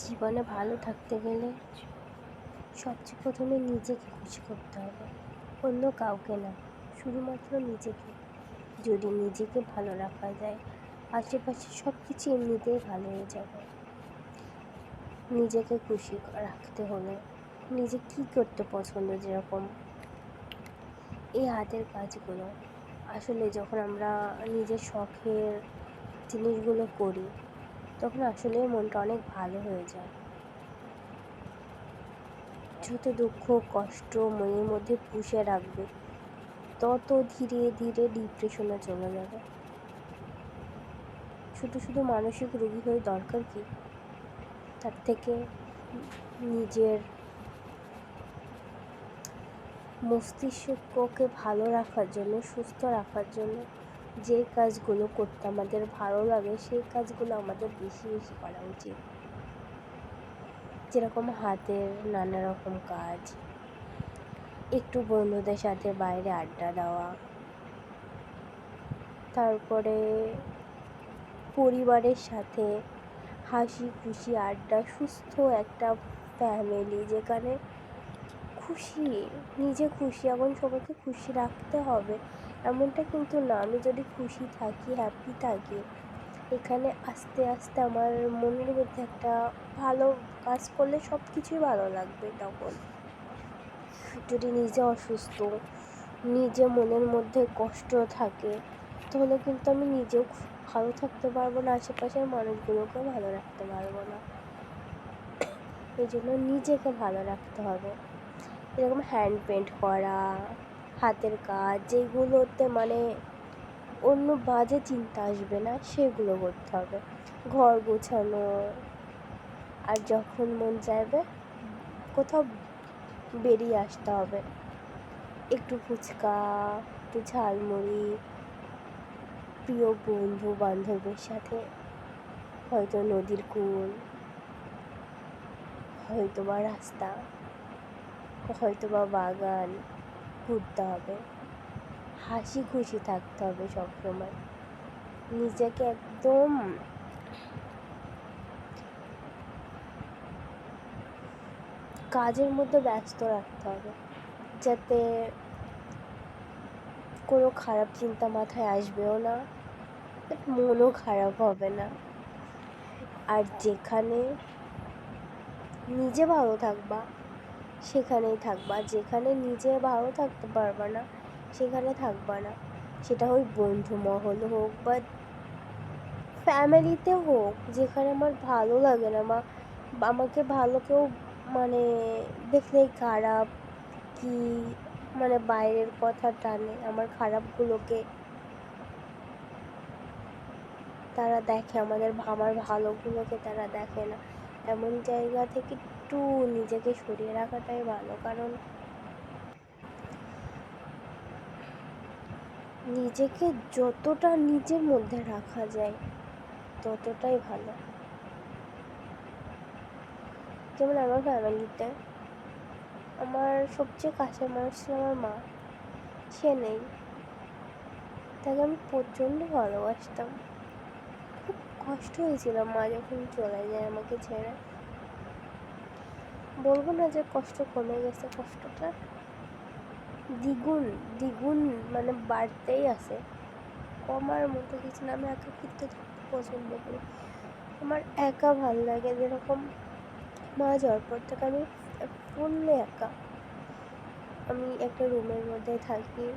জীবনে ভালো থাকতে গেলে সবচেয়ে প্রথমে নিজেকে খুশি করতে হবে। অন্য কাউকে না, শুধুমাত্র নিজেকে। যদি নিজেকে ভালো রাখা যায়, আশেপাশে সব কিছু এমনিতেই ভালো হয়ে যাবে। নিজেকে খুশি রাখতে হলে নিজে কী করতে পছন্দ যেরকম? এই হাতের কাজগুলো। আসলে যখন আমরা নিজের শখের জিনিসগুলো করি তখন আসলে মনটা অনেক ভালো হয়ে যায়। যত দুঃখ, কষ্ট, মনের মধ্যে পুষে রাখবে, তত ধীরে ধীরে ডিপ্রেশনে চলে যাবে। শুধু শুধু মানসিক রোগী হয়ে দরকার কি? তার থেকে নিজের মস্তিষ্ককে ভালো রাখার জন্য, সুস্থ রাখার জন্য যে কাজগুলো করতে আমাদের ভালো লাগে, সেই কাজগুলো আমাদের বেশি বেশি করা উচিত। যেরকম হাতের নানা রকম কাজ, একটু বন্ধুদের সাথে বাইরে আড্ডা দেওয়া, তারপরে পরিবারের সাথে হাসি খুশি আড্ডা, সুস্থ একটা ফ্যামিলি যেখানে খুশি, নিজে খুশি এখন সবাইকে খুশি রাখতে হবে। এমনটা কিন্তু না। আমি যদি খুশি থাকি হ্যাপি থাকি, এখানে আস্তে আস্তে আমার মনের মধ্যে একটা ভালো কাজ করলে সব কিছুই ভালো লাগবে তখন। যদি নিজে অসুস্থ, নিজে মনের মধ্যে কষ্ট থাকে, তাহলে কিন্তু আমি নিজেও ভালো থাকতে পারব না, আশেপাশের মানুষগুলোকেও ভালো রাখতে পারব না। এই জন্য নিজেকে ভালো রাখতে হবে। এরকম হ্যান্ড পেন্ট করা হাতের কাজ যেগুলোতে মানে অন্য বাজে চিন্তা আসবে না, সেগুলো করতে হবে। ঘর গোছানো, আর যখন মন চাইবে কোথাও বেরিয়ে আসতে হবে। একটু ফুচকা, একটু ঝালমুড়ি, প্রিয় বন্ধু বান্ধবের সাথে, হয়তো নদীর কূল হয়তো বা রাস্তা হয়তো বা বাগান। ঘুরতে হবে। হাসি খুশি থাকতে হবে সবসময়। নিজেকে একদম কাজের মধ্যে ব্যস্ত রাখতে হবে। যাতে কোনো খারাপ চিন্তা মাথায় আসবেও না মনও খারাপ হবে না। আর যেখানে নিজে ভালো থাকবা সেখানেই থাকবা, যেখানে নিজে ভালো থাকতে পারবা না, সেখানে থাকবা না। সেটা ওই বন্ধু মহল হোক বা ফ্যামিলিতে হোক, যেখানে আমার ভালো লাগে না বা আমাকে ভালো কেউ মানে দেখলেই খারাপ, কি মানে বাইরের কথা টানে, আমার খারাপগুলোকে তারা দেখে, আমাদের, আমার ভালোগুলোকে তারা দেখে না। এমন জায়গা থেকে একটু নিজেকে সরিয়ে রাখাটাই ভালো, কারণ নিজেকে যতটা নিজের মধ্যে রাখা যায়, ততটাই ভালো। যেমন আমার ফ্যামিলিতে, আমার সবচেয়ে কাছের মানুষ ছিল আমার মা। সে নেই। তাকে আমি প্রচণ্ড ভালোবাসতাম। খুব কষ্ট হয়েছিল মা যখন চলে যায় আমাকে ছেড়ে। বলব না যে কষ্ট কমে গেছে, কষ্টটা দ্বিগুণ দ্বিগুণ মানে বাড়তেই আছে। কমার মতো কিছু না, আমি একাকিত্ব থাকতে পছন্দ করি। আমার একা ভালো লাগে, যেরকম মা যাওয়ার পর থেকে আমি ফুললি একা। আমি একটা রুমের মধ্যে থাকি,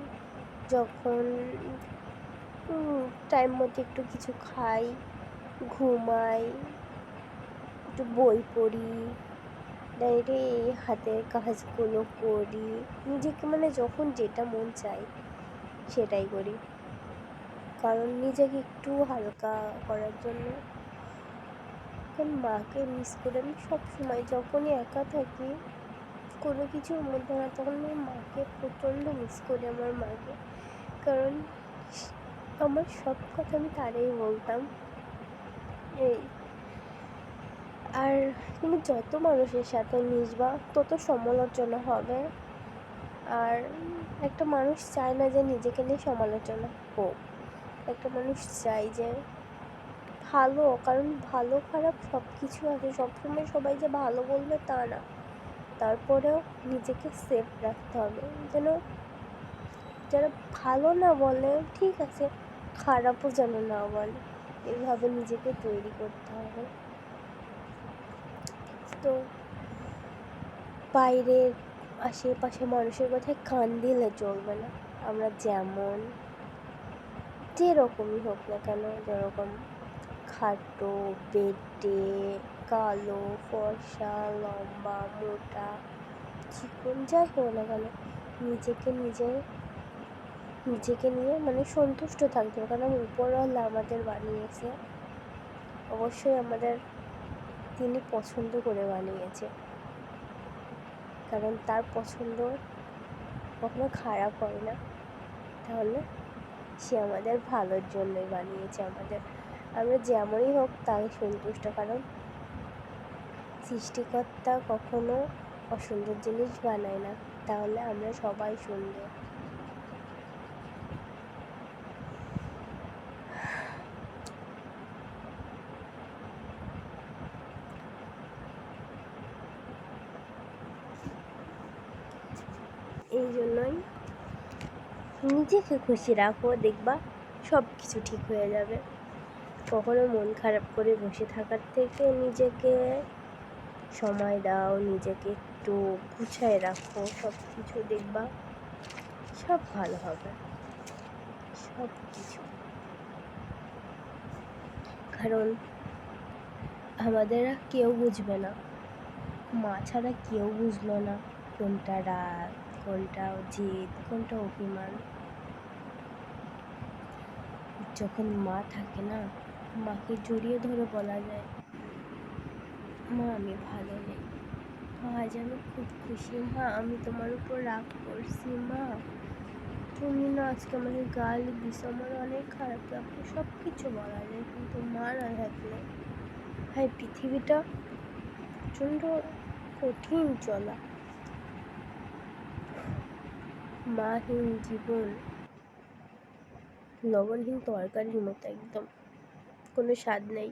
যখন টাইম মতো একটু কিছু খাই, ঘুমাই, একটু বই পড়ি। ডাইরে এই হাতের কাজগুলো করি। নিজেকে মানে যখন যেটা মন চাই, সেটাই করি। কারণ নিজেকে একটু হালকা করার জন্য। এখন মাকে মিস করে আমি সবসময় যখনই একা থাকি, কোনো কিছুর মধ্যে না তখন আমি মাকে প্রচণ্ড মিস করি আমার মাকে। কারণ আমার সব কথা আমি তারাই বলতাম। এই আর তুমি যত মানুষের সাথে মিশবা, তত সমালোচনা হবে। আর একটা মানুষ চায় না যে নিজেকে নিয়ে সমালোচনা হোক। একটা মানুষ চায় যে ভালো, কারণ ভালো, খারাপ সব কিছু আছে। সবসময় সবাই যে ভালো বলবে তা না। তারপরেও নিজেকে সেফ রাখতে হবে। যেন, যারা ভালো না বলে, ঠিক আছে, খারাপও যেন না বলে। এইভাবে নিজেকে তৈরি করতে হবে। তো বাইরের আশেপাশে মানুষের কথায় কান দিলে চলবে না। আমরা যেমন যেরকমই হোক না কেন, যেরকম খাটো, বেটে, কালো, ফর্সা, লম্বা, মোটা, চিকন, যাই হোক না কেন, নিজেকে নিজে, নিজেকে নিয়ে মানে সন্তুষ্ট থাকতে হবে। কারণ উপরওয়ালা আমাদের বানিয়েছে। অবশ্যই আমাদের তিনি পছন্দ করে বানিয়েছে। কারণ তার পছন্দ কখনো খারাপ হয় না। তাহলে সে আমাদের ভালোর জন্যই বানিয়েছে আমাদের। আমরা যেমনই হোক তাই সন্তুষ্ট, কারণ সৃষ্টিকর্তা কখনো অসুন্দর জিনিস বানায় না। তাহলে আমরা সবাই সুন্দর। এই জন্যই নিজেকে খুশি রাখো, দেখবা সব কিছু ঠিক হয়ে যাবে। কখনো মন খারাপ করে বসে থাকার থেকে নিজেকে সময় দাও, নিজেকে একটু গুছায় রাখো সব কিছু দেখবা সব ভালো হবে। সব কিছু কারণ আমাদের কেউ বুঝবে না। মা ছাড়া কেউ বুঝলো না কোনটা রাগ কোনটা জেদ কোনটা অভিমান। যখন মা থাকে না, মাকে জড়িয়ে ধরে বলা যায়, মা, আমি ভালো নেই। আজ আমি খুব খুশি। মা, আমি তোমার উপর রাগ করছি, মা। তুমি না, আজকে আমাকে গাল দিছো আমার অনেক খারাপ লাগল সব কিছু বলা যায়, কিন্তু মা না থাকলে হ্যাঁ পৃথিবীটা প্রচণ্ড কঠিন চলা। মাহীন জীবন লবণহীন তরকারির মতো একদম। কোনো স্বাদ নেই।